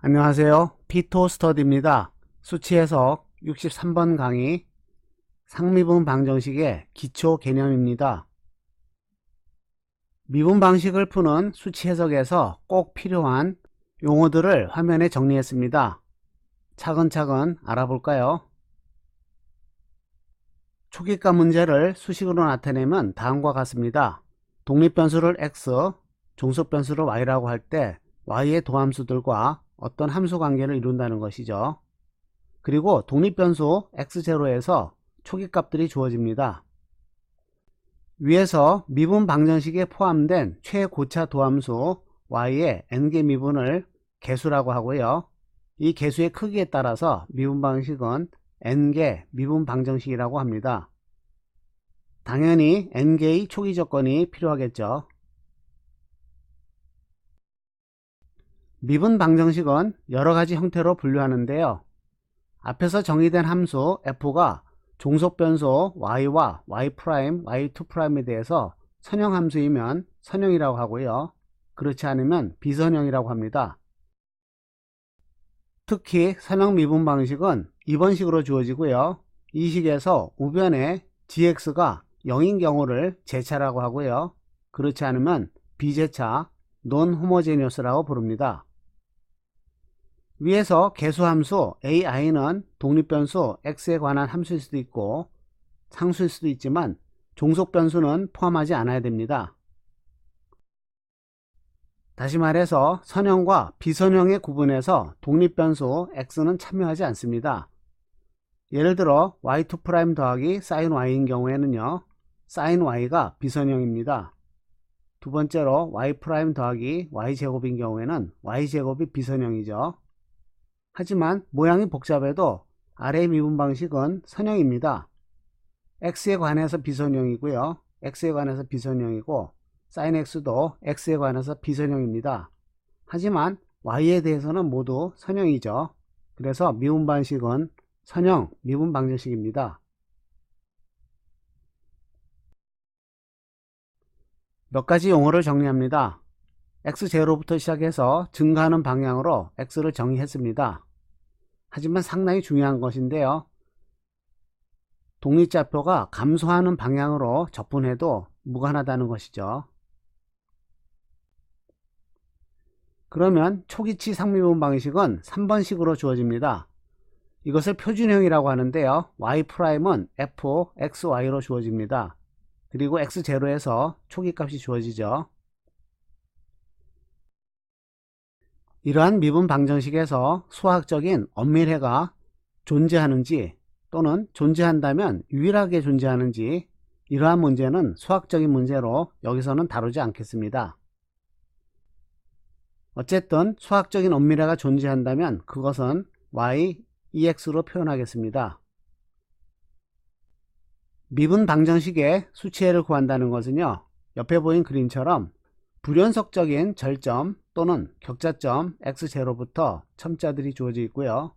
안녕하세요. 피토 스터디입니다. 수치 해석 63번 강의 상미분 방정식의 기초 개념입니다. 미분 방식을 푸는 수치 해석에서 꼭 필요한 용어들을 화면에 정리했습니다. 차근차근 알아볼까요? 초기가 문제를 수식으로 나타내면 다음과 같습니다. 독립변수를 x, 종속변수를 y라고 할 때 y의 도함수들과 어떤 함수 관계를 이룬다는 것이죠. 그리고 독립변수 x0에서 초기값들이 주어집니다. 위에서 미분 방정식에 포함된 최고차 도함수 y의 n개 미분을 개수라고 하고요. 이 개수의 크기에 따라서 미분 방식은 n개 미분 방정식이라고 합니다. 당연히 n개의 초기 조건이 필요하겠죠. 미분 방정식은 여러가지 형태로 분류하는데요. 앞에서 정의된 함수 f가 종속변수 y와 y', y2'에 대해서 선형함수이면 선형이라고 하고요. 그렇지 않으면 비선형이라고 합니다. 특히 선형 미분 방식은 이번 식으로 주어지고요. 이 식에서 우변에 gx가 0인 경우를 제차라고 하고요. 그렇지 않으면 비제차, 논 호모제니어스라고 부릅니다. 위에서 개수함수 ai는 독립변수 x에 관한 함수일 수도 있고 상수일 수도 있지만 종속변수는 포함하지 않아야 됩니다. 다시 말해서 선형과 비선형의 구분에서 독립변수 x는 참여하지 않습니다. 예를 들어 y2' 더하기 sin y인 경우에는요. sin y가 비선형입니다. 두 번째로 y' 더하기 y제곱인 경우에는 y제곱이 비선형이죠. 하지만 모양이 복잡해도 아래 미분 방식은 선형입니다. x에 관해서 비선형이고요. x에 관해서 비선형이고 sin x도 x에 관해서 비선형입니다. 하지만 y에 대해서는 모두 선형이죠. 그래서 미분 방식은 선형 미분 방정식입니다. 몇 가지 용어를 정리합니다. x0부터 시작해서 증가하는 방향으로 x를 정의했습니다. 하지만 상당히 중요한 것인데요. 독립좌표가 감소하는 방향으로 접근해도 무관하다는 것이죠. 그러면 초기치 상미분 방식은 3번식으로 주어집니다. 이것을 표준형이라고 하는데요. y'은 f, xy로 주어집니다. 그리고 x0에서 초기값이 주어지죠. 이러한 미분 방정식에서 수학적인 엄밀해가 존재하는지 또는 존재한다면 유일하게 존재하는지 이러한 문제는 수학적인 문제로 여기서는 다루지 않겠습니다. 어쨌든 수학적인 엄밀해가 존재한다면 그것은 y, ex로 표현하겠습니다. 미분 방정식의 수치해를 구한다는 것은요. 옆에 보인 그림처럼 불연속적인 절점 또는 격자점 x0부터 첨자들이 주어져 있고요.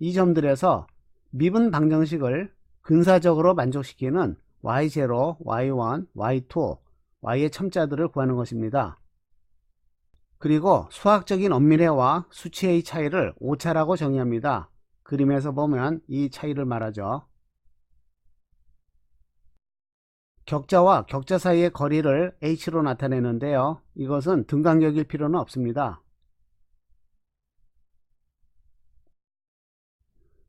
이 점들에서 미분 방정식을 근사적으로 만족시키는 y0, y1, y2, y의 첨자들을 구하는 것입니다. 그리고 수학적인 엄밀해와 수치의 차이를 오차라고 정의합니다. 그림에서 보면 이 차이를 말하죠. 격자와 격자 사이의 거리를 h로 나타내는데요. 이것은 등간격일 필요는 없습니다.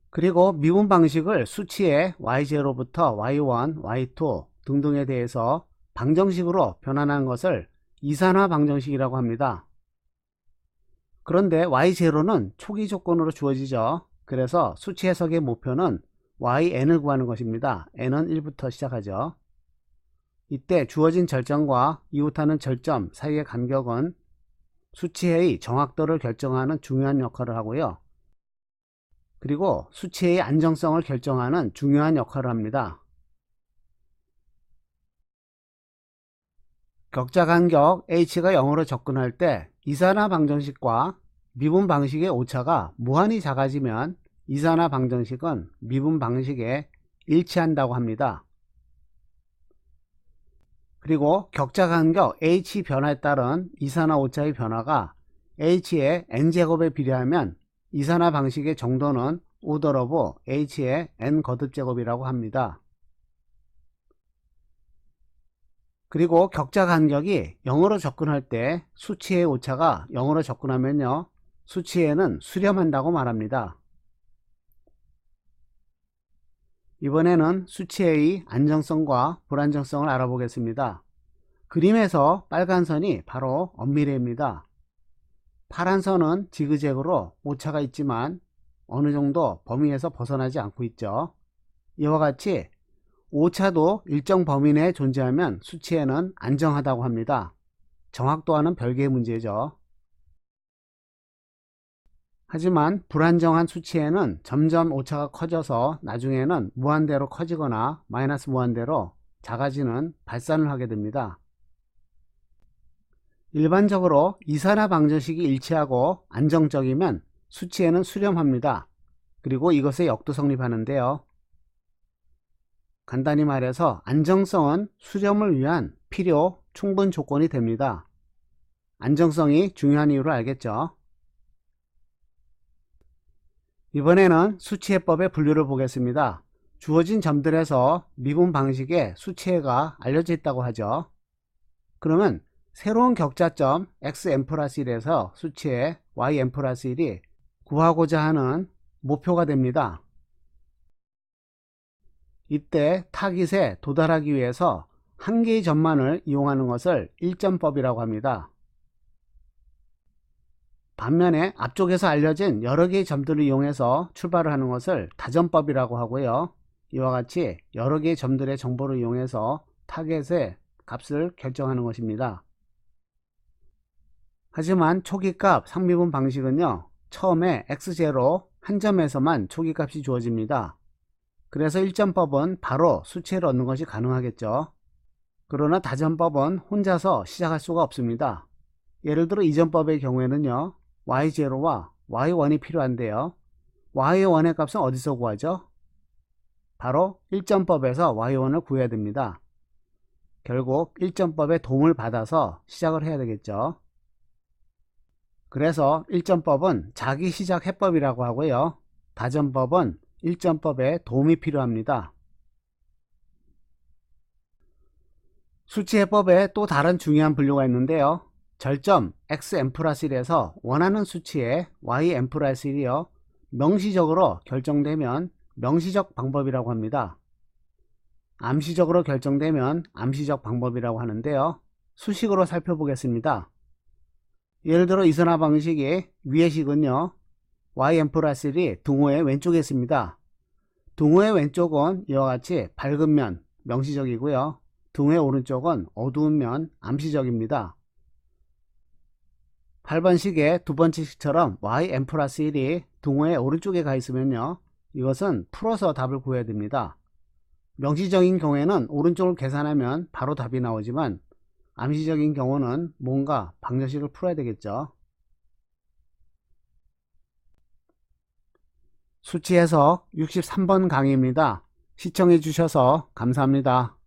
그리고 미분 방식을 수치의 y0부터 y1, y2 등등에 대해서 방정식으로 변환한 것을 이산화 방정식이라고 합니다. 그런데 y0는 초기 조건으로 주어지죠. 그래서 수치 해석의 목표는yn을 구하는 것입니다. n은 1부터 시작하죠. 이때 주어진 절정과 이웃하는 절점 사이의 간격은 수치의 정확도를 결정하는 중요한 역할을 하고요. 그리고 수치의 안정성을 결정하는 중요한 역할을 합니다. 격자 간격 h가 0으로 접근할 때 이산화 방정식과 미분 방식의 오차가 무한히 작아지면 이산화 방정식은 미분 방식에 일치한다고 합니다. 그리고 격자 간격 h 변화에 따른 이산화 오차의 변화가 h의 n제곱에 비례하면 이산화 방식의 정도는 order of h의 n 거듭제곱이라고 합니다. 그리고 격자 간격이 0으로 접근할 때 수치의 오차가 0으로 접근하면요. 수치에는 수렴한다고 말합니다. 이번에는 수치의 안정성과 불안정성을 알아보겠습니다. 그림에서 빨간 선이 바로 엄밀해입니다. 파란 선은 지그재그로 오차가 있지만 어느 정도 범위에서 벗어나지 않고 있죠. 이와 같이 오차도 일정 범위 내에 존재하면 수치에는 안정하다고 합니다. 정확도와는 별개의 문제죠. 하지만 불안정한 수치에는 점점 오차가 커져서 나중에는 무한대로 커지거나 마이너스 무한대로 작아지는 발산을 하게 됩니다. 일반적으로 이산화 방정식이 일치하고 안정적이면 수치에는 수렴합니다. 그리고 이것의 역도 성립하는데요. 간단히 말해서 안정성은 수렴을 위한 필요, 충분 조건이 됩니다. 안정성이 중요한 이유를 알겠죠? 이번에는 수치해법의 분류를 보겠습니다. 주어진 점들에서 미분 방식의 수치해가 알려져 있다고 하죠. 그러면 새로운 격자점 xm 플러스 1에서 수치해 ym 플러스 1이 구하고자 하는 목표가 됩니다. 이때 타깃에 도달하기 위해서 한 개의 점만을 이용하는 것을 일점법이라고 합니다. 반면에 앞쪽에서 알려진 여러 개의 점들을 이용해서 출발을 하는 것을 다점법이라고 하고요. 이와 같이 여러 개의 점들의 정보를 이용해서 타겟의 값을 결정하는 것입니다. 하지만 초기값 상미분 방식은요. 처음에 x0 한 점에서만 초기값이 주어집니다. 그래서 1점법은 바로 수치를 얻는 것이 가능하겠죠. 그러나 다점법은 혼자서 시작할 수가 없습니다. 예를 들어 이점법의 경우에는요. Y0와 y1이 필요한데요. y1의 값은 어디서 구하죠? 바로 1점법에서 y1을 구해야 됩니다. 결국 1점법의 도움을 받아서 시작을 해야 되겠죠. 그래서 1점법은 자기 시작 해법이라고 하고요. 다점법은 1점법에 도움이 필요합니다. 수치 해법에 또 다른 중요한 분류가 있는데요. 절점 xm 플러스 1에서 원하는 수치의 ym 플러스 1이요. 명시적으로 결정되면 명시적 방법이라고 합니다. 암시적으로 결정되면 암시적 방법이라고 하는데요. 수식으로 살펴보겠습니다. 예를 들어 이선화 방식의 위의 식은요. ym 플러스 1이 등호의 왼쪽에 있습니다. 등호의 왼쪽은 이와 같이 밝은 면 명시적이고요. 등호의 오른쪽은 어두운 면 암시적입니다. 8번 식의 두 번째 식처럼 ym 플러스 1이 등호의 오른쪽에 가 있으면요. 이것은 풀어서 답을 구해야 됩니다. 명시적인 경우에는 오른쪽을 계산하면 바로 답이 나오지만 암시적인 경우는 뭔가 방정식을 풀어야 되겠죠. 수치 해석 63번 강의입니다. 시청해 주셔서 감사합니다.